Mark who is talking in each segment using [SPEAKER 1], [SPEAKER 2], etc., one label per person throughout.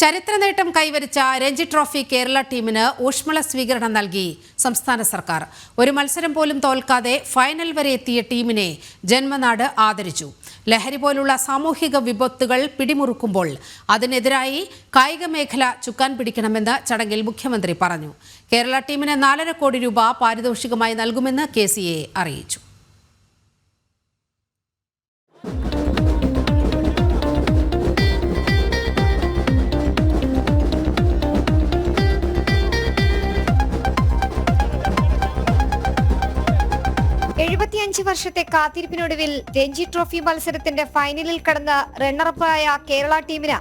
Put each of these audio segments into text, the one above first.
[SPEAKER 1] ചരിത്ര നേട്ടം കൈവരിച്ച രഞ്ജി ട്രോഫി കേരള ടീമിന് ഊഷ്മള സ്വീകരണം നൽകി സംസ്ഥാന സർക്കാർ. ഒരു മത്സരം പോലും തോൽക്കാതെ ഫൈനൽ വരെ എത്തിയ ടീമിനെ ജന്മനാട് ആദരിച്ചു. ലഹരി പോലുള്ള സാമൂഹിക വിപത്തുകൾ പിടിമുറുക്കുമ്പോൾ അതിനെതിരായി കായിക മേഖല ചുക്കാൻ പിടിക്കണമെന്ന് ചടങ്ങിൽ മുഖ്യമന്ത്രി പറഞ്ഞു. കേരള ടീമിന് നാലര കോടി രൂപ പാരിതോഷികമായി നൽകുമെന്ന് കെ അറിയിച്ചു.
[SPEAKER 2] എഴുപത്തിയഞ്ച് വർഷത്തെ കാത്തിരിപ്പിനൊടുവിൽ രഞ്ജി ട്രോഫി മത്സരത്തിന്റെ ഫൈനലിൽ കടന്ന റണ്ണറപ്പായ കേരള ടീമിന്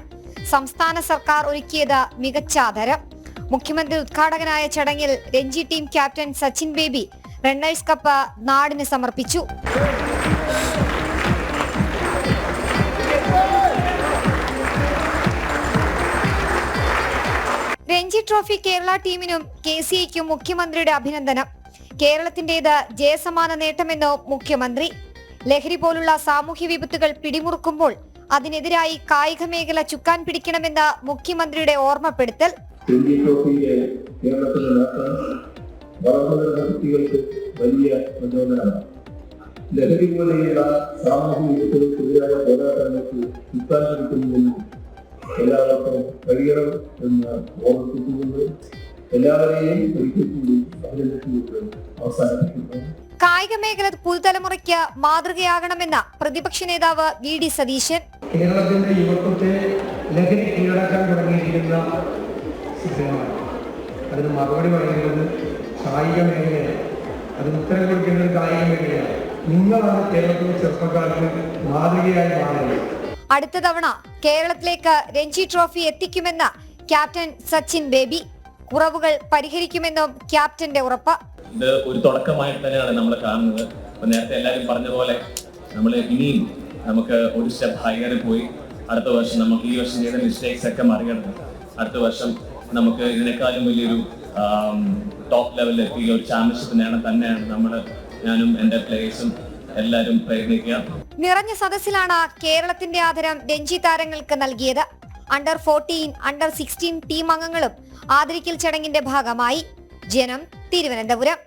[SPEAKER 2] സംസ്ഥാന സർക്കാർ ഒരുക്കിയത് മികച്ച ആദരം. മുഖ്യമന്ത്രി ഉദ്ഘാടകനായ ചടങ്ങിൽ Ranji team captain Sachin Baby runners cup നാടിന് സമർപ്പിച്ചു. രഞ്ജി ട്രോഫി കേരള ടീമിനും കെ സി മുഖ്യമന്ത്രിയുടെ അഭിനന്ദനം. കേരളത്തിന്റേത് ജയസമാന നേട്ടമെന്ന് മുഖ്യമന്ത്രി. ലഹരി പോലുള്ള സാമൂഹ്യ വിപത്തുകൾ പിടിമുറുക്കുമ്പോൾ അതിനെതിരായി കായിക മേഖല ചുക്കാൻ പിടിക്കണമെന്ന മുഖ്യമന്ത്രിയുടെ ഓർമ്മപ്പെടുത്തൽ.
[SPEAKER 3] വലിയ സാമൂഹിക എല്ലാവർക്കും കഴിയണം എന്ന് എല്ലാവരെയും ഒരിക്കൽ കൂടി അഭിനന്ദിച്ചുകൊണ്ട് അവസാനിപ്പിക്കുന്നു.
[SPEAKER 2] കായിക മേഖല പുതുതലമുറയ്ക്ക് മാതൃകയാകണമെന്ന പ്രതിപക്ഷ നേതാവ് വി ഡി സതീശൻ.
[SPEAKER 4] കേരളത്തിന്റെ യുവത്വത്തെ ലഹരി കീഴടക്കാൻ തുടങ്ങിയിരിക്കുന്ന അതിന് മറുപടി പറയുന്നത് കായിക മേഖലയാണ്. അതിന് ഉത്തരം കൊടുക്കേണ്ടത് കായിക മേഖലയാണ്. നിങ്ങളാണ് കേരളത്തിലെ ചെറുപ്പക്കാർക്ക് മാതൃകയായി മാറുന്നത്.
[SPEAKER 2] അടുത്ത തവണ കേരളത്തിലേക്ക് രഞ്ജി ട്രോഫി എത്തിക്കുമെന്ന് ക്യാപ്റ്റൻ സച്ചിൻ ബേബി. കുറവുകൾ പരിഹരിക്കുമെന്നും ക്യാപ്റ്റന്റെ ഉറപ്പ്.
[SPEAKER 5] ഇത് ഒരു തുടക്കമായി തന്നെയാണ് നമ്മൾ കാണുന്നത്. അപ്പൊ നേരത്തെ എല്ലാവരും പറഞ്ഞ പോലെ നമ്മൾ ഇനിയും നമുക്ക് ഒരു സ്റ്റെപ്പ് ഹയർ പോയി. അടുത്ത വർഷം നമുക്ക് ഈ വർഷം ചെയ്ത മിസ്റ്റേക്സ് ഒക്കെ മറികടന്ന് അടുത്ത വർഷം നമുക്ക് ഇതിനേക്കാളും വലിയൊരു ടോപ്പ് ലെവലിൽ എത്തി ഒരു ചാമ്പ്യൻഷിപ്പ് നേടാൻ തന്നെയാണ് നമ്മൾ ഞാനും എന്റെ പ്ലേയേഴ്സും എല്ലാവരും പ്രയത്നിക്കുക.
[SPEAKER 2] നിറഞ്ഞ സദസ്സിലാണ് കേരളത്തിന്റെ ആദരം രഞ്ജി താരങ്ങൾക്ക് നൽകിയത്. Under fourteen under sixteen team അംഗങ്ങളും ആദരിക്കൽ ചടങ്ങിന്റെ ഭാഗമായി ജനം തിരുവനന്തപുരം.